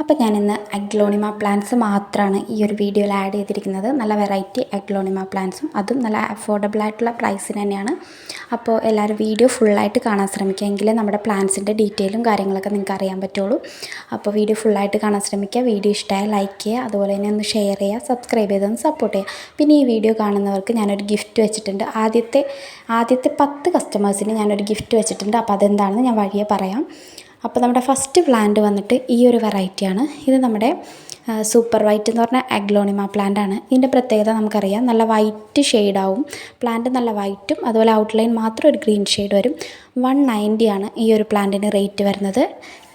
അപ്പോൾ ഞാനിന്ന് aglaonema plants മാത്രമാണ് ഈ ഒരു വീഡിയോയിൽ ആഡ് ചെയ്തിരിക്കുന്നത്. നല്ല വെറൈറ്റി അഗ്ലോണിമ പ്ലാന്റ്സും. അതും നല്ല അഫോർഡബിൾ ആയിട്ടുള്ള പ്രൈസിന് തന്നെയാണ്. അപ്പോൾ എല്ലാവരും വീഡിയോ ഫുള്ളായിട്ട് കാണാൻ ശ്രമിക്കുക. എങ്കിലേ നമ്മുടെ പ്ലാന്റ്സിന്റെ ഡീറ്റെയിലും കാര്യങ്ങളൊക്കെ നിങ്ങൾക്ക് അറിയാൻ പറ്റുള്ളൂ. അപ്പോൾ വീഡിയോ ഫുള്ളായിട്ട് കാണാൻ ശ്രമിക്കുക. വീഡിയോ ഇഷ്ടമായ ലൈക്ക് ചെയ്യുക. അതുപോലെ തന്നെ ഒന്ന് ഷെയർ ചെയ്യുക. സബ്സ്ക്രൈബ് ചെയ്തൊന്ന് സപ്പോർട്ട് ചെയ്യുക. പിന്നെ ഈ വീഡിയോ കാണുന്നവർക്ക് ഞാനൊരു ഗിഫ്റ്റ് വെച്ചിട്ടുണ്ട്. ആദ്യത്തെ ആദ്യത്തെ പത്ത് കസ്റ്റമേഴ്സിന് ഞാനൊരു ഗിഫ്റ്റ് വെച്ചിട്ടുണ്ട്. അപ്പോൾ അതെന്താണെന്ന് ഞാൻ വഴിയെ പറയാം. അപ്പോൾ നമ്മുടെ ഫസ്റ്റ് പ്ലാന്റ് വന്നിട്ട് ഈ ഒരു വെറൈറ്റിയാണ് ഇത് നമ്മുടെ സൂപ്പർ വൈറ്റ് എന്ന് പറഞ്ഞ അഗ്ലോണിമ പ്ലാന്റ് ആണ്. ഇതിന്റെ പ്രത്യേകത നമുക്കറിയാം. നല്ല വൈറ്റ് ഷെയ്ഡാവും പ്ലാന്റ് നല്ല വൈറ്റും അതുപോലെ ഔട്ട്ലൈൻ മാത്രം ഒരു ഗ്രീൻ ഷെയ്ഡ് വരും. വൺ ആണ് ഈ ഒരു പ്ലാന്റിന് റേറ്റ് വരുന്നത്.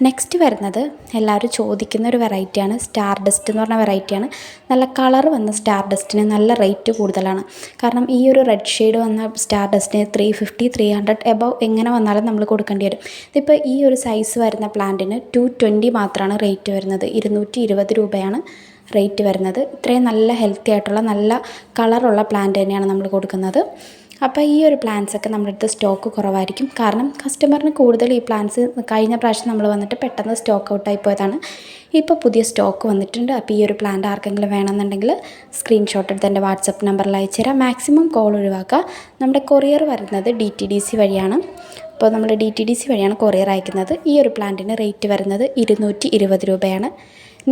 നെക്സ്റ്റ് വരുന്നത് എല്ലാവരും ചോദിക്കുന്ന ഒരു വെറൈറ്റിയാണ് സ്റ്റാർ ഡസ്റ്റ് എന്ന് പറഞ്ഞ വെറൈറ്റിയാണ് നല്ല കളർ വന്ന സ്റ്റാർ ഡസ്റ്റിന് നല്ല റേറ്റ് കൂടുതലാണ്. കാരണം ഈ ഒരു റെഡ് ഷെയ്ഡ് വന്ന star ഡസ്റ്റിന് three fifty three hundred above എങ്ങനെ വന്നാലും നമ്മൾ കൊടുക്കേണ്ടി വരും. ഇതിപ്പോൾ ഈ ഒരു സൈസ് വരുന്ന പ്ലാന്റിന് ടു ട്വന്റി മാത്രമാണ് റേറ്റ് വരുന്നത്. ഇരുന്നൂറ്റി ഇരുപത് രൂപയാണ് റേറ്റ് വരുന്നത്. ഇത്രയും നല്ല ഹെൽത്തി ആയിട്ടുള്ള നല്ല കളറുള്ള പ്ലാന്റ് തന്നെയാണ് നമ്മൾ കൊടുക്കുന്നത്. അപ്പോൾ ഈ ഒരു പ്ലാൻസൊക്കെ നമ്മുടെ അടുത്ത് സ്റ്റോക്ക് കുറവായിരിക്കും. കാരണം കസ്റ്റമറിന് കൂടുതൽ ഈ പ്ലാൻസ് കഴിഞ്ഞ പ്രാവശ്യം നമ്മൾ വന്നിട്ട് പെട്ടെന്ന് സ്റ്റോക്ക് ഔട്ടായി പോയതാണ്. ഇപ്പോൾ പുതിയ സ്റ്റോക്ക് വന്നിട്ടുണ്ട്. അപ്പോൾ ഈ ഒരു പ്ലാന്റ് ആർക്കെങ്കിലും വേണമെന്നുണ്ടെങ്കിൽ സ്ക്രീൻഷോട്ട് എടുത്ത് എന്റെ വാട്സപ്പ് നമ്പറിൽ അയച്ചു തരാം. മാക്സിമം കോൾ ഒഴിവാക്കുക. നമ്മുടെ കൊറിയർ വരുന്നത് ഡി ടി ഡി സി വഴിയാണ്. അപ്പോൾ നമ്മൾ ഡി ടി ഡി സി വഴിയാണ് കൊറിയർ അയക്കുന്നത്. ഈ ഒരു പ്ലാന്റിന് റേറ്റ് വരുന്നത് ഇരുന്നൂറ്റി ഇരുപത് രൂപയാണ്.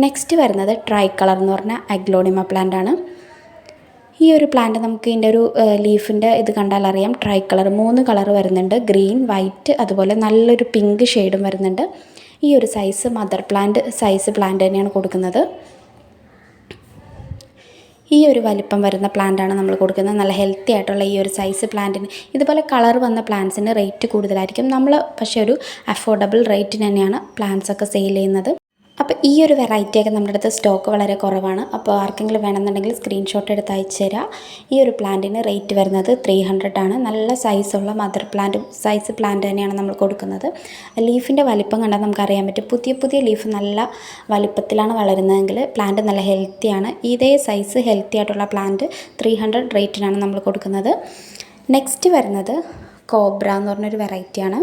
നെക്സ്റ്റ് വരുന്നത് ട്രൈ കളർ എന്ന് പറഞ്ഞ അഗ്ലോണിമ പ്ലാന്റ് ആണ്. ഈ ഒരു പ്ലാന്റ് നമുക്ക് ഇതിന്റെ ഒരു ലീഫിന്റെ ഇത് കണ്ടാൽ അറിയാം. ട്രൈ കളർ മൂന്ന് കളർ വരുന്നുണ്ട്. ഗ്രീൻ വൈറ്റ് അതുപോലെ നല്ലൊരു പിങ്ക് ഷെയ്ഡും വരുന്നുണ്ട്. ഈ ഒരു size mother plant size plant തന്നെയാണ് കൊടുക്കുന്നത്. ഈ ഒരു വലിപ്പം വരുന്ന പ്ലാന്റാണ് നമ്മൾ കൊടുക്കുന്നത്. നല്ല ഹെൽത്തി ആയിട്ടുള്ള ഈ ഒരു സൈസ് പ്ലാന്റിന് ഇതുപോലെ കളർ വന്ന പ്ലാന്റ്സിന് റേറ്റ് കൂടുതലായിരിക്കും. നമ്മൾ പക്ഷേ ഒരു അഫോർഡബിൾ റേറ്റിന് തന്നെയാണ് പ്ലാന്റ്സ് ഒക്കെ സെയിൽ ചെയ്യുന്നത്. അപ്പോൾ ഈ ഒരു വെറൈറ്റിയൊക്കെ നമ്മുടെ അടുത്ത് സ്റ്റോക്ക് വളരെ കുറവാണ്. അപ്പോൾ ആർക്കെങ്കിലും വേണമെന്നുണ്ടെങ്കിൽ സ്ക്രീൻഷോട്ട് എടുത്ത് അയച്ചു തരാം. ഈ ഒരു പ്ലാന്റിന് റേറ്റ് വരുന്നത് ത്രീ ഹൺഡ്രഡ് ആണ്. നല്ല സൈസുള്ള മദർ പ്ലാന്റ് സൈസ് പ്ലാന്റ് തന്നെയാണ് നമ്മൾ കൊടുക്കുന്നത്. ലീഫിന്റെ വലിപ്പം കണ്ടാൽ നമുക്കറിയാൻ പറ്റും. പുതിയ പുതിയ ലീഫ് നല്ല വലിപ്പത്തിലാണ് വളരുന്നതെങ്കിൽ പ്ലാന്റ് നല്ല ഹെൽത്തിയാണ് ഇതേ സൈസ് ഹെൽത്തി ആയിട്ടുള്ള പ്ലാന്റ് ത്രീ ഹൺഡ്രഡ് റേറ്റിനാണ് നമ്മൾ കൊടുക്കുന്നത്. നെക്സ്റ്റ് വരുന്നത് കോബ്ര എന്ന് പറഞ്ഞൊരു വെറൈറ്റിയാണ്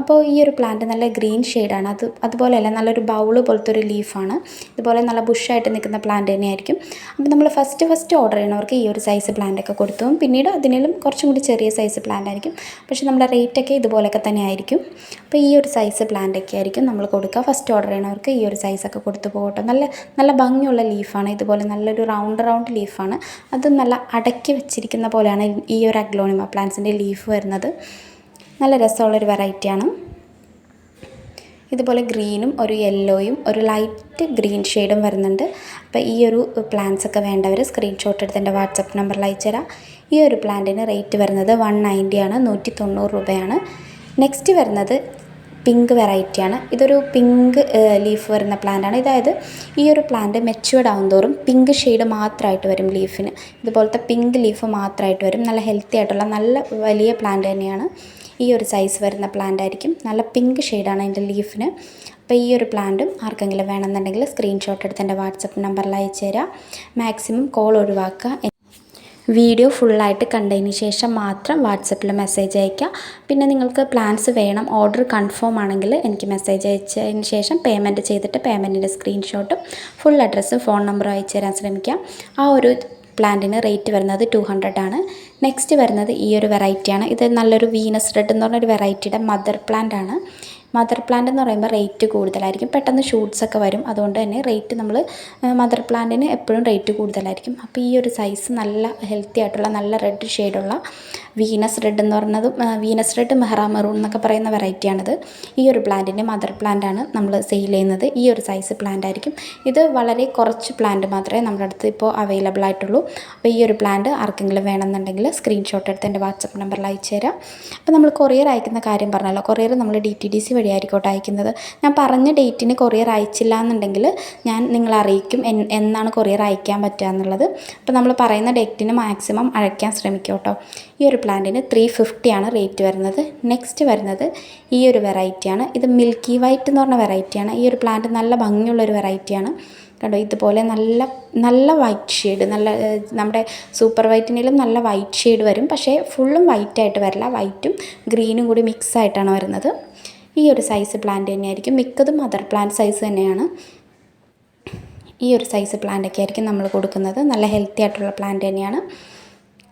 അപ്പോൾ ഈ ഒരു പ്ലാന്റ് നല്ല ഗ്രീൻ ഷെയ്ഡാണ് അത് അതുപോലെയല്ല നല്ലൊരു ബൗൾ പോലത്തെ ഒരു ലീഫാണ് ഇതുപോലെ നല്ല ബുഷായിട്ട് നിൽക്കുന്ന പ്ലാന്റ് തന്നെയായിരിക്കും. അപ്പോൾ നമ്മൾ ഫസ്റ്റ് ഫസ്റ്റ് ഓർഡർ ചെയ്യണവർക്ക് ഈ ഒരു സൈസ് പ്ലാന്റൊക്കെ കൊടുത്തു. പിന്നീട് അതിനും കുറച്ചും കൂടി ചെറിയ സൈസ് പ്ലാന്റ് ആയിരിക്കും. പക്ഷേ നമ്മുടെ റേറ്റൊക്കെ ഇതുപോലെയൊക്കെ തന്നെ ആയിരിക്കും അപ്പോൾ ഈ ഒരു സൈസ് പ്ലാന്റൊക്കെ ആയിരിക്കും നമ്മൾ കൊടുക്കുക. ഫസ്റ്റ് ഓർഡർ ചെയ്യണവർക്ക് ഈ ഒരു സൈസൊക്കെ കൊടുത്തു പോകട്ടെ. നല്ല നല്ല ഭംഗിയുള്ള ലീഫാണ് ഇതുപോലെ നല്ലൊരു റൗണ്ട് റൗണ്ട് ലീഫാണ് അത് നല്ല അടക്കി വെച്ചിരിക്കുന്ന പോലെയാണ് ഈ ഒരു അഗ്ലോണിമ പ്ലാന്റ്സിന്റെ ലീഫ് വരുന്നത്. നല്ല രസമുള്ളൊരു വെറൈറ്റിയാണ്. ഇതുപോലെ ഗ്രീനും ഒരു യെല്ലോയും ഒരു ലൈറ്റ് ഗ്രീൻ ഷെയ്ഡും വരുന്നുണ്ട്. അപ്പോൾ ഈ ഒരു പ്ലാന്റ്സ് ഒക്കെ വേണ്ടവർ സ്ക്രീൻഷോട്ട് എടുത്ത് എന്റെ വാട്സപ്പ് നമ്പറിൽ അയച്ചുതരാം ഈ ഒരു പ്ലാന്റിന് റേറ്റ് വരുന്നത് വൺ നയന്റിയാണ് നൂറ്റി തൊണ്ണൂറ് രൂപയാണ്. നെക്സ്റ്റ് വരുന്നത് പിങ്ക് വെറൈറ്റിയാണ്. ഇതൊരു പിങ്ക് ലീഫ് വരുന്ന പ്ലാന്റാണ്. അതായത് ഈ ഒരു പ്ലാന്റ് മെച്ചുവേർഡ് ആവും തോറും പിങ്ക് ഷെയ്ഡ് മാത്രമായിട്ട് വരും ലീഫിന്. ഇതുപോലത്തെ പിങ്ക് ലീഫ് മാത്രമായിട്ട് വരും. നല്ല ഹെൽത്തി ആയിട്ടുള്ള നല്ല വലിയ പ്ലാന്റ് തന്നെയാണ്. ഈ ഒരു സൈസ് വരുന്ന പ്ലാന്റ് ആയിരിക്കും. നല്ല പിങ്ക് ഷെയ്ഡാണ് അതിന്റെ ലീഫിന് അപ്പോൾ ഈ ഒരു പ്ലാന്റും ആർക്കെങ്കിലും വേണമെന്നുണ്ടെങ്കിൽ സ്ക്രീൻഷോട്ട് എടുത്ത് എന്റെ വാട്സപ്പ് നമ്പറിൽ അയച്ചു തരാം. മാക്സിമം കോൾ ഒഴിവാക്കുക. വീഡിയോ ഫുള്ളായിട്ട് കണ്ടതിന് ശേഷം മാത്രം വാട്സപ്പിൽ മെസ്സേജ് അയയ്ക്കുക. പിന്നെ നിങ്ങൾക്ക് പ്ലാൻസ് വേണം ഓർഡർ കൺഫേം ആണെങ്കിൽ എനിക്ക് മെസ്സേജ് അയച്ചതിന് ശേഷം പേയ്മെന്റ് ചെയ്തിട്ട് പേയ്മെന്റിന്റെ സ്ക്രീൻഷോട്ടും ഫുൾ അഡ്രസ്സും ഫോൺ നമ്പറും അയച്ചു തരാൻ ശ്രമിക്കാം. ആ ഒരു പ്ലാന്റിന് റേറ്റ് വരുന്നത് ടു ഹൺഡ്രഡ് ആണ്. നെക്സ്റ്റ് വരുന്നത് ഈ ഒരു വെറൈറ്റിയാണ് ഇത് നല്ലൊരു വീനസ് റെഡ് എന്ന് പറഞ്ഞൊരു വെറൈറ്റിയുടെ മദർ പ്ലാന്റ് ആണ്. മദർ പ്ലാന്റ് എന്ന് പറയുമ്പോൾ റേറ്റ് കൂടുതലായിരിക്കും. പെട്ടെന്ന് ഷൂട്ട്സ് ഒക്കെ വരും. അതുകൊണ്ട് തന്നെ റേറ്റ് നമ്മൾ മദർ പ്ലാന്റിന് എപ്പോഴും റേറ്റ് കൂടുതലായിരിക്കും. അപ്പോൾ ഈ ഒരു സൈസ് നല്ല ഹെൽത്തി ആയിട്ടുള്ള നല്ല റെഡ് ഷെയ്ഡുള്ള വീനസ് റെഡ് എന്ന് പറയുന്നതും വീനസ് റെഡ് മെഹ്റ മെറൂൺ എന്നൊക്കെ പറയുന്ന വെറൈറ്റിയാണിത് ഈ ഒരു പ്ലാന്റിന്റെ മദർ പ്ലാന്റാണ് നമ്മൾ സെയിൽ ചെയ്യുന്നത്. ഈ ഒരു സൈസ് പ്ലാന്റ് ആയിരിക്കും. ഇത് വളരെ കുറച്ച് പ്ലാന്റ് മാത്രമേ നമ്മുടെ അടുത്ത് ഇപ്പോൾ അവൈലബിൾ ആയിട്ടുള്ളൂ. അപ്പോൾ ഈ ഒരു പ്ലാന്റ് ആർക്കെങ്കിലും വേണമെന്നുണ്ടെങ്കിൽ സ്ക്രീൻഷോട്ട് എടുത്ത് എന്റെ വാട്സപ്പ് നമ്പറിൽ അയച്ചു തരാം അപ്പോൾ നമ്മൾ കൊറിയർ അയക്കുന്ന കാര്യം പറഞ്ഞല്ലോ. കൊറിയർ നമ്മൾ ഡി ടി ഡി സി വഴിയായിരിക്കോട്ടെ അയക്കുന്നത്. ഞാൻ പറഞ്ഞ ഡേറ്റിന് കൊറിയർ അയച്ചില്ല എന്നുണ്ടെങ്കിൽ ഞാൻ നിങ്ങളെ അറിയിക്കും എന്നാണ് കൊറിയർ അയക്കാൻ പറ്റുക എന്നുള്ളത്. അപ്പോൾ നമ്മൾ പറയുന്ന ഡേറ്റിന് മാക്സിമം അയക്കാൻ ശ്രമിക്കും കേട്ടോ ഈ ഒരു പ്ലാന്റിന് ത്രീ ഫിഫ്റ്റിയാണ് റേറ്റ് വരുന്നത്. നെക്സ്റ്റ് വരുന്നത് ഈ ഒരു വെറൈറ്റിയാണ് ഇത് മിൽക്കി വൈറ്റ് എന്ന് പറഞ്ഞ വെറൈറ്റിയാണ് ഈ ഒരു പ്ലാന്റ് നല്ല ഭംഗിയുള്ളൊരു വെറൈറ്റിയാണ് കണ്ടോ? ഇതുപോലെ നല്ല നല്ല വൈറ്റ് ഷെയ്ഡ് നല്ല നമ്മുടെ സൂപ്പർ വൈറ്റിനേലും നല്ല വൈറ്റ് ഷെയ്ഡ് വരും. പക്ഷേ ഫുള്ളും വൈറ്റ് ആയിട്ട് വരില്ല. വൈറ്റും ഗ്രീനും കൂടി മിക്സ് ആയിട്ടാണ് വരുന്നത്. ഈ ഒരു സൈസ് പ്ലാന്റ് തന്നെയായിരിക്കും. മിക്കതും മദർ പ്ലാന്റ് സൈസ് തന്നെയാണ്. ഈ ഒരു സൈസ് പ്ലാന്റൊക്കെ ആയിരിക്കും നമ്മൾ കൊടുക്കുന്നത്. നല്ല ഹെൽത്തി ആയിട്ടുള്ള പ്ലാന്റ് തന്നെയാണ്.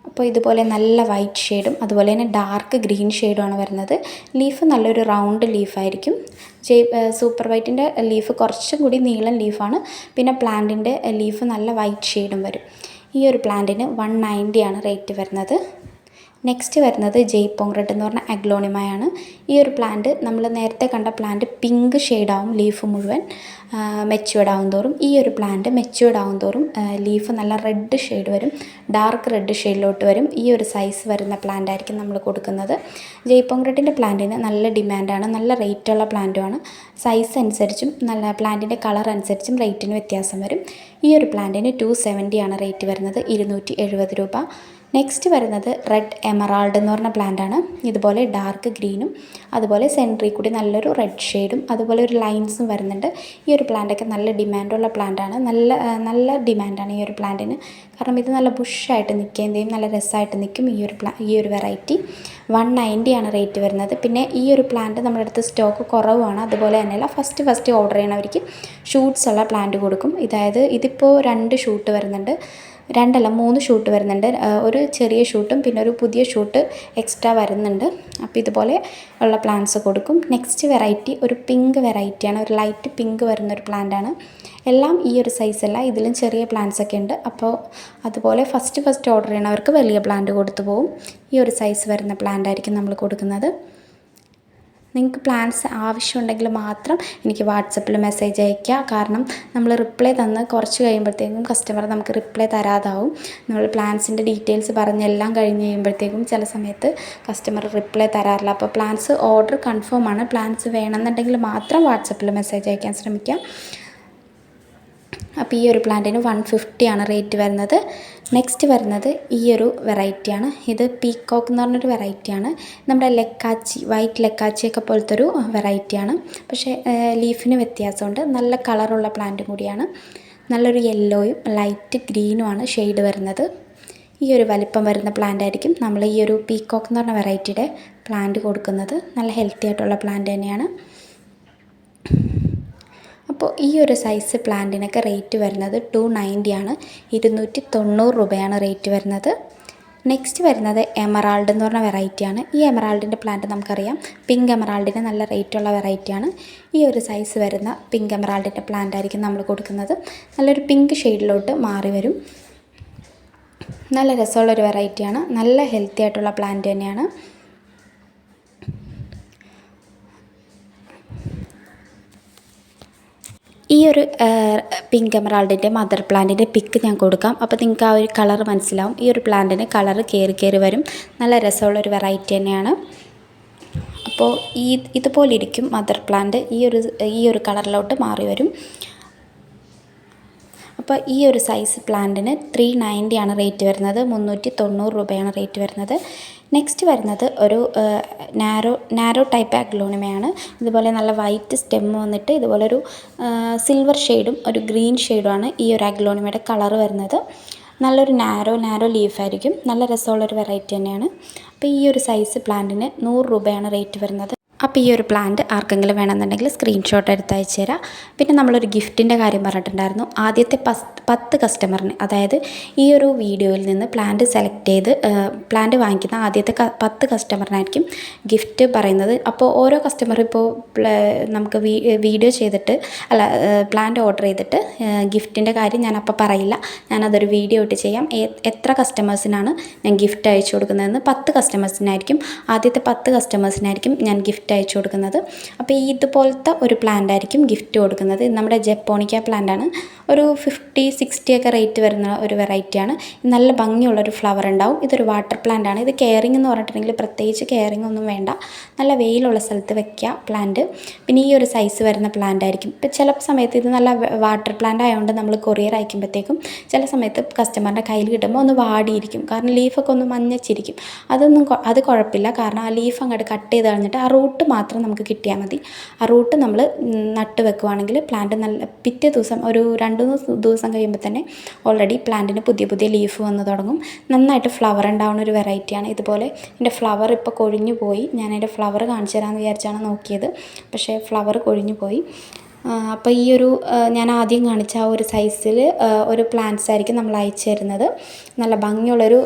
അപ്പോൾ ഇതുപോലെ നല്ല വൈറ്റ് ഷെയ്ഡും അതുപോലെ തന്നെ ഡാർക്ക് ഗ്രീൻ ഷെയ്ഡുമാണ് വരുന്നത്. ലീഫ് നല്ലൊരു റൗണ്ട് ലീഫായിരിക്കും ജെ സൂപ്പർ വൈറ്റിന്റെ ലീഫ് കുറച്ചും കൂടി നീളം ലീഫാണ് പിന്നെ പ്ലാന്റിന്റെ ലീഫ് നല്ല വൈറ്റ് ഷെയ്ഡും വരും. ഈ ഒരു പ്ലാന്റിന് വൺ നയന്റിയാണ് റേറ്റ് വരുന്നത്. നെക്സ്റ്റ് വരുന്നത് ജയ്പോങ് റെഡ് എന്ന് പറഞ്ഞ അഗ്ലോണിമയാണ് ഈ ഒരു പ്ലാന്റ് നമ്മൾ നേരത്തെ കണ്ട പ്ലാന്റ് പിങ്ക് ഷെയ്ഡാവും ലീഫ് മുഴുവൻ മെച്യൂർഡ് ആവും തോറും ഈ ഒരു പ്ലാന്റ് മെച്യൂർഡ് ആവും തോറും ലീഫ് നല്ല റെഡ് ഷെയ്ഡ് വരും ഡാർക്ക് റെഡ് ഷെയ്ഡിലോട്ട് വരും. ഈ ഒരു സൈസ് വരുന്ന പ്ലാന്റ് ആയിരിക്കും നമ്മൾ കൊടുക്കുന്നത്. ജയ്പോങ് റെഡിന്റെ പ്ലാന്റിന് നല്ല ഡിമാൻഡാണ് നല്ല റേറ്റുള്ള പ്ലാന്റുമാണ് സൈസ് അനുസരിച്ചും നല്ല പ്ലാന്റിന്റെ കളർ അനുസരിച്ചും റേറ്റിന് വ്യത്യാസം വരും. ഈ ഒരു പ്ലാന്റിന് ടു സെവന്റിയാണ് റേറ്റ് വരുന്നത് ഇരുന്നൂറ്റി രൂപ. നെക്സ്റ്റ് വരുന്നത് റെഡ് എമറാൾഡ് എന്ന് പറഞ്ഞ പ്ലാന്റ് ആണ്. ഇതുപോലെ ഡാർക്ക് ഗ്രീനും അതുപോലെ സെൻട്രി കൂടി നല്ലൊരു റെഡ് ഷെയ്ഡും അതുപോലെ ഒരു ലൈൻസും വരുന്നുണ്ട്. ഈ ഒരു പ്ലാന്റൊക്കെ നല്ല ഡിമാൻഡുള്ള പ്ലാന്റ് ആണ്. നല്ല നല്ല ഡിമാൻഡാണ് ഈ ഒരു പ്ലാന്റിന് കാരണം ഇത് നല്ല ബുഷായിട്ട് ചെയ്യും നല്ല രസമായിട്ട് നിൽക്കും ഈ ഒരു പ്ലാ ഈ ഒരു വെറൈറ്റി വൺ നയന്റിയാണ് റേറ്റ് വരുന്നത്. പിന്നെ ഈ ഒരു പ്ലാന്റ് നമ്മുടെ അടുത്ത് സ്റ്റോക്ക് കുറവാണ്. അതുപോലെ തന്നെയല്ല ഫസ്റ്റ് ഫസ്റ്റ് ഓർഡർ ചെയ്യണവർക്ക് ഷൂട്ട്സ് ഉള്ള പ്ലാന്റ് കൊടുക്കും. ഇതായത് ഇതിപ്പോൾ രണ്ട് ഷൂട്ട് വരുന്നുണ്ട്. രണ്ടല്ല മൂന്ന് ഷൂട്ട് വരുന്നുണ്ട്. ഒരു ചെറിയ ഷൂട്ടും പിന്നെ ഒരു പുതിയ ഷൂട്ട് എക്സ്ട്രാ വരുന്നുണ്ട്. അപ്പോൾ ഇതുപോലെ ഉള്ള പ്ലാന്റ്സ് കൊടുക്കും. നെക്സ്റ്റ് വെറൈറ്റി ഒരു പിങ്ക് വെറൈറ്റിയാണ് ഒരു ലൈറ്റ് പിങ്ക് വരുന്ന ഒരു പ്ലാന്റാണ് എല്ലാം ഈ ഒരു സൈസല്ല ഇതിലും ചെറിയ പ്ലാന്റ്സ് ഒക്കെ ഉണ്ട്. അപ്പോൾ അതുപോലെ ഫസ്റ്റ് ഫസ്റ്റ് ഓർഡർ ചെയ്യണവർക്ക് വലിയ പ്ലാന്റ് കൊടുത്തു പോകും. ഈ ഒരു സൈസ് വരുന്ന പ്ലാന്റ് ആയിരിക്കും നമ്മൾ കൊടുക്കുന്നത്. നിങ്ങൾക്ക് പ്ലാൻസ് ആവശ്യമുണ്ടെങ്കിൽ മാത്രം എനിക്ക് വാട്സപ്പിൽ മെസ്സേജ് അയയ്ക്കുക. കാരണം നമ്മൾ റിപ്ലൈ തന്ന് കുറച്ച് കഴിയുമ്പോഴത്തേക്കും കസ്റ്റമർ നമുക്ക് റിപ്ലൈ തരാതാവും. നമ്മൾ പ്ലാൻസിന്റെ ഡീറ്റെയിൽസ് പറഞ്ഞ് എല്ലാം കഴിഞ്ഞ് കഴിയുമ്പോഴത്തേക്കും ചില സമയത്ത് കസ്റ്റമർ റിപ്ലൈ തരാറില്ല. അപ്പോൾ പ്ലാൻസ് ഓർഡർ കൺഫേം ആണ്. പ്ലാൻസ് വേണമെന്നുണ്ടെങ്കിൽ മാത്രം വാട്സപ്പിൽ മെസ്സേജ് അയക്കാൻ ശ്രമിക്കുക. അപ്പോൾ ഈ ഒരു പ്ലാന്റിന് വൺ ആണ് റേറ്റ് വരുന്നത്. നെക്സ്റ്റ് വരുന്നത് ഈ ഒരു വെറൈറ്റിയാണ് ഇത് പീക്കോക്ക് എന്ന് പറഞ്ഞൊരു വെറൈറ്റിയാണ് നമ്മുടെ ലെക്കാച്ചി വൈറ്റ് ലെക്കാച്ചിയൊക്കെ പോലത്തെ ഒരു വെറൈറ്റിയാണ് പക്ഷേ ലീഫിന് വ്യത്യാസമുണ്ട്. നല്ല കളറുള്ള പ്ലാന്റും കൂടിയാണ്. നല്ലൊരു യെല്ലോയും ലൈറ്റ് ഗ്രീനുമാണ് ഷെയ്ഡ് വരുന്നത്. ഈ ഒരു വലിപ്പം വരുന്ന പ്ലാന്റ് ആയിരിക്കും നമ്മൾ ഈ ഒരു പീക്കോക്ക് എന്ന് പറഞ്ഞ വെറൈറ്റിയുടെ പ്ലാന്റ് കൊടുക്കുന്നത്. നല്ല ഹെൽത്തി ആയിട്ടുള്ള പ്ലാന്റ് തന്നെയാണ്. അപ്പോൾ ഈ ഒരു സൈസ് പ്ലാന്റിനൊക്കെ റേറ്റ് വരുന്നത് ടു ആണ്. ഇരുന്നൂറ്റി തൊണ്ണൂറ് രൂപയാണ് റേറ്റ് വരുന്നത്. നെക്സ്റ്റ് വരുന്നത് എമറാൾഡ് എന്ന് പറഞ്ഞ വെറൈറ്റിയാണ് ഈ എമറാൾഡിന്റെ പ്ലാന്റ് നമുക്കറിയാം. പിങ്ക് എമറാൾഡിന് നല്ല റേറ്റുള്ള വെറൈറ്റിയാണ് ഈ ഒരു സൈസ് വരുന്ന പിങ്ക് എമറാൾഡിന്റെ പ്ലാന്റ് ആയിരിക്കും നമ്മൾ കൊടുക്കുന്നത്. നല്ലൊരു പിങ്ക് ഷെയ്ഡിലോട്ട് മാറി വരും. നല്ല രസമുള്ളൊരു വെറൈറ്റിയാണ് നല്ല ഹെൽത്തി ആയിട്ടുള്ള പ്ലാന്റ് തന്നെയാണ്. ഈ ഒരു പിങ്ക് എമറാൾഡിന്റെ മദർ പ്ലാന്റിന്റെ പിക്ക് ഞാൻ കൊടുക്കാം. അപ്പോൾ നിങ്ങൾക്ക് ആ ഒരു കളർ മനസ്സിലാവും. ഈ ഒരു പ്ലാന്റിന് കളർ കയറി കയറി വരും. നല്ല രസമുള്ള ഒരു വെറൈറ്റി തന്നെയാണ്. അപ്പോൾ ഈ ഇതുപോലെ ഇരിക്കും മദർ പ്ലാന്റ് ഈ ഒരു ഈ ഒരു കളറിലോട്ട് മാറി വരും. അപ്പോൾ ഈ ഒരു സൈസ് പ്ലാന്റിന് ത്രീ നയന്റിയാണ് റേറ്റ് വരുന്നത്. മുന്നൂറ്റി തൊണ്ണൂറ് രൂപയാണ് റേറ്റ് വരുന്നത്. നെക്സ്റ്റ് വരുന്നത് ഒരു നാരോ നാരോ ടൈപ്പ് അഗ്ലോണിമയാണ് ഇതുപോലെ നല്ല വൈറ്റ് സ്റ്റെം വന്നിട്ട് ഇതുപോലെ ഒരു സിൽവർ ഷെയ്ഡും ഒരു ഗ്രീൻ ഷെയ്ഡുമാണ് ഈ ഒരു അഗ്ലോണിമയുടെ കളർ വരുന്നത്. നല്ലൊരു നാരോ നാരോ ലീഫായിരിക്കും നല്ല രസമുള്ളൊരു വെറൈറ്റി തന്നെയാണ്. അപ്പോൾ ഈ ഒരു സൈസ് പ്ലാന്റിന് നൂറ് രൂപയാണ് റേറ്റ് വരുന്നത്. അപ്പോൾ ഈ ഒരു പ്ലാന്റ് ആർക്കെങ്കിലും വേണമെന്നുണ്ടെങ്കിൽ സ്ക്രീൻഷോട്ട് എടുത്ത് അയച്ചു തരാം. പിന്നെ നമ്മളൊരു ഗിഫ്റ്റിന്റെ കാര്യം പറഞ്ഞിട്ടുണ്ടായിരുന്നു. ആദ്യത്തെ പത്ത് കസ്റ്റമറിന് അതായത് ഈ ഒരു വീഡിയോയിൽ നിന്ന് പ്ലാന്റ് സെലക്ട് ചെയ്ത് പ്ലാന്റ് വാങ്ങിക്കുന്ന ആദ്യത്തെ പത്ത് കസ്റ്റമറിനായിരിക്കും ഗിഫ്റ്റ് പറയുന്നത്. അപ്പോൾ ഓരോ കസ്റ്റമർ ഇപ്പോൾ നമുക്ക് വീഡിയോ ചെയ്തിട്ട് അല്ല പ്ലാന്റ് ഓർഡർ ചെയ്തിട്ട് ഗിഫ്റ്റിന്റെ കാര്യം ഞാൻ അപ്പോൾ പറയില്ല. ഞാനതൊരു വീഡിയോ ഇട്ട് ചെയ്യാം. എത്ര കസ്റ്റമേഴ്സിനാണ് ഞാൻ ഗിഫ്റ്റ് അയച്ചു കൊടുക്കുന്നതെന്ന് പത്ത് കസ്റ്റമേഴ്സിനായിരിക്കും ആദ്യത്തെ പത്ത് കസ്റ്റമേഴ്സിനായിരിക്കും ഞാൻ ഗിഫ്റ്റ് അയച്ചു കൊടുക്കുന്നത്. അപ്പോൾ ഈ ഇതുപോലത്തെ ഒരു പ്ലാന്റ് ആയിരിക്കും ഗിഫ്റ്റ് കൊടുക്കുന്നത്. നമ്മുടെ ജപ്പോണിക്ക പ്ലാന്റ് ആണ്. ഒരു ഫിഫ്റ്റി സിക്സ്റ്റി ഒക്കെ റേറ്റ് വരുന്ന ഒരു വെറൈറ്റിയാണ് നല്ല ഭംഗിയുള്ള ഒരു ഫ്ലവർ ഉണ്ടാവും. ഇതൊരു വാട്ടർ പ്ലാന്റ് ആണ്. ഇത് കെയറിംഗ് എന്ന് പറഞ്ഞിട്ടുണ്ടെങ്കിൽ പ്രത്യേകിച്ച് കെയറിംഗ് ഒന്നും വേണ്ട. നല്ല വെയിലുള്ള സ്ഥലത്ത് വെക്കുക പ്ലാന്റ് പിന്നെ ഈ ഒരു സൈസ് വരുന്ന പ്ലാന്റ് ആയിരിക്കും. ഇപ്പം ചില സമയത്ത് ഇത് നല്ല വാട്ടർ പ്ലാന്റ് ആയതുകൊണ്ട് നമ്മൾ കൊറിയർ അയക്കുമ്പോഴത്തേക്കും ചില സമയത്ത് കസ്റ്റമറിന്റെ കയ്യിൽ കിട്ടുമ്പോൾ ഒന്ന് വാടിയിരിക്കും. കാരണം ലീഫൊക്കെ ഒന്ന് മഞ്ഞച്ചിരിക്കും. അതൊന്നും അത് കുഴപ്പമില്ല. കാരണം ആ ലീഫ് അങ്ങോട്ട് കട്ട് ചെയ്ത് കളഞ്ഞിട്ട് ആ റൂട്ട് റൂട്ട് മാത്രം നമുക്ക് കിട്ടിയാൽ മതി. ആ റൂട്ട് നമ്മൾ നട്ട് വെക്കുവാണെങ്കിൽ പ്ലാന്റ് നല്ല പിറ്റേ ദിവസം ഒരു രണ്ട് മൂന്ന് ദിവസം കഴിയുമ്പോൾ തന്നെ ഓൾറെഡി പ്ലാന്റിന് പുതിയ പുതിയ ലീഫ് വന്ന് തുടങ്ങും. നന്നായിട്ട് ഫ്ലവർ ഉണ്ടാവുന്ന ഒരു വെറൈറ്റിയാണ് ഇതുപോലെ എന്റെ ഫ്ലവർ ഇപ്പോൾ കൊഴിഞ്ഞു പോയി ഞാൻ എന്റെ ഫ്ലവർ കാണിച്ചു തരാമെന്ന് വിചാരിച്ചാണ് നോക്കിയത്. പക്ഷേ ഫ്ലവർ കൊഴിഞ്ഞു പോയി അപ്പോൾ ഈ ഒരു ഞാൻ ആദ്യം കാണിച്ച ആ ഒരു സൈസിൽ ഒരു പ്ലാന്റ്സ് ആയിരിക്കും നമ്മൾ അയച്ചു തരുന്നത്. നല്ല ഭംഗിയുള്ളൊരു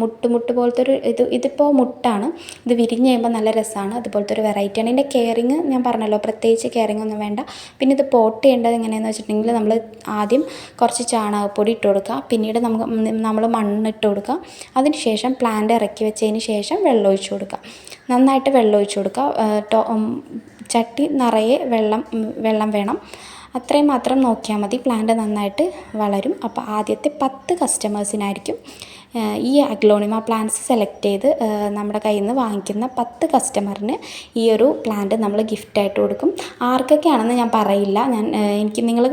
മുട്ട് മുട്ട് പോലത്തെ ഒരു ഇത് ഇതിപ്പോൾ മുട്ടാണ്. ഇത് വിരിഞ്ഞ് കഴിയുമ്പോൾ നല്ല രസമാണ് അതുപോലത്തെ ഒരു വെറൈറ്റിയാണ് ഇതിന്റെ കെയറിങ് ഞാൻ പറഞ്ഞല്ലോ പ്രത്യേകിച്ച് കെയറിങ് ഒന്നും വേണ്ട. പിന്നെ ഇത് പോട്ട് ചെയ്യേണ്ടത് എങ്ങനെയാണെന്ന് വെച്ചിട്ടുണ്ടെങ്കിൽ നമ്മൾ ആദ്യം കുറച്ച് ചാണകപ്പൊടി ഇട്ട് കൊടുക്കുക. പിന്നീട് നമുക്ക് നമ്മൾ മണ്ണിട്ട് കൊടുക്കുക. അതിന് ശേഷം പ്ലാന്റ് ഇറക്കി വെച്ചതിന് ശേഷം വെള്ളം ഒഴിച്ചു കൊടുക്കുക. നന്നായിട്ട് വെള്ളം ഒഴിച്ചു കൊടുക്കുക. ചട്ടി നിറയെ വെള്ളം വെള്ളം വേണം. അത്രയും മാത്രം നോക്കിയാൽ മതി. പ്ലാന്റ് നന്നായിട്ട് വളരും. അപ്പോൾ ആദ്യത്തെ പത്ത് കസ്റ്റമേഴ്സിനായിരിക്കും ഈ അഗ്ലോണിമ പ്ലാന്റ്സ് സെലക്ട് ചെയ്ത് നമ്മുടെ കയ്യിൽ നിന്ന് വാങ്ങിക്കുന്ന പത്ത് കസ്റ്റമറിന് ഈ ഒരു പ്ലാന്റ് നമ്മൾ ഗിഫ്റ്റായിട്ട് കൊടുക്കും. ആർക്കൊക്കെയാണെന്ന് ഞാൻ പറയില്ല. ഞാൻ എനിക്ക് നിങ്ങൾ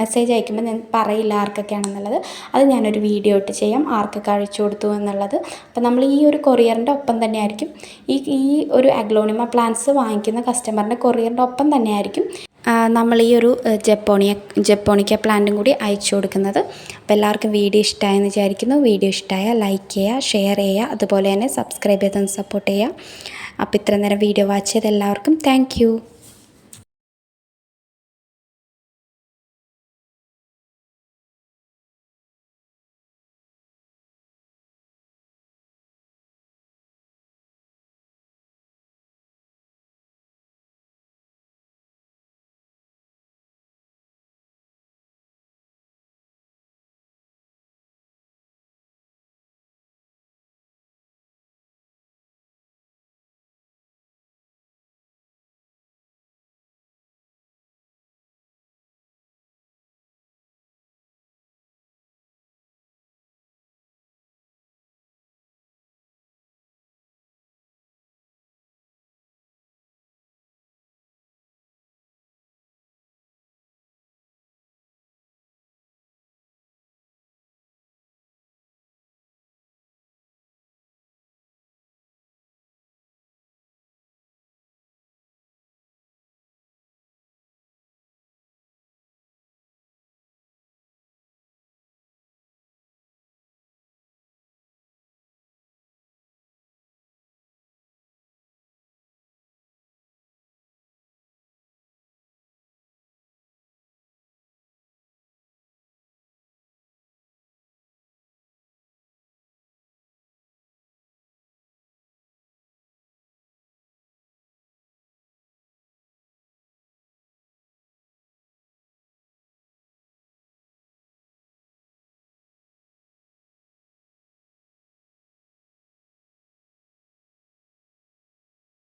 മെസ്സേജ് അയക്കുമ്പോൾ ഞാൻ പറയില്ല ആർക്കൊക്കെയാണെന്നുള്ളത്. അത് ഞാനൊരു വീഡിയോ ഇട്ട് ചെയ്യാം. ആർക്കൊക്കെ അഴിച്ചു കൊടുത്തു എന്നുള്ളത്. അപ്പോൾ നമ്മൾ ഈ ഒരു കൊറിയറിന്റെ ഒപ്പം തന്നെ ആയിരിക്കും ഈ ഈ ഒരു അഗ്ലോണിമ പ്ലാന്റ്സ് വാങ്ങിക്കുന്ന കസ്റ്റമറിന്റെ കൊറിയറിന്റെ ഒപ്പം തന്നെ ആയിരിക്കും നമ്മൾ ഈ ഒരു ജപ്പോണിയ ജപ്പോണിക്ക പ്ലാന്റും കൂടി അയച്ചു കൊടുക്കുന്നത്. അപ്പോൾ എല്ലാവർക്കും വീഡിയോ ഇഷ്ടമായെന്ന് വിചാരിക്കുന്നു. വീഡിയോ ഇഷ്ടമായാൽ ലൈക്ക് ചെയ്യുക ഷെയർ ചെയ്യുക അതുപോലെ തന്നെ സബ്സ്ക്രൈബ് ചെയ്തൊന്ന് സപ്പോർട്ട് ചെയ്യുക. അപ്പോൾ ഇത്ര നേരം വീഡിയോ വാച്ച് ചെയ്ത എല്ലാവർക്കും താങ്ക്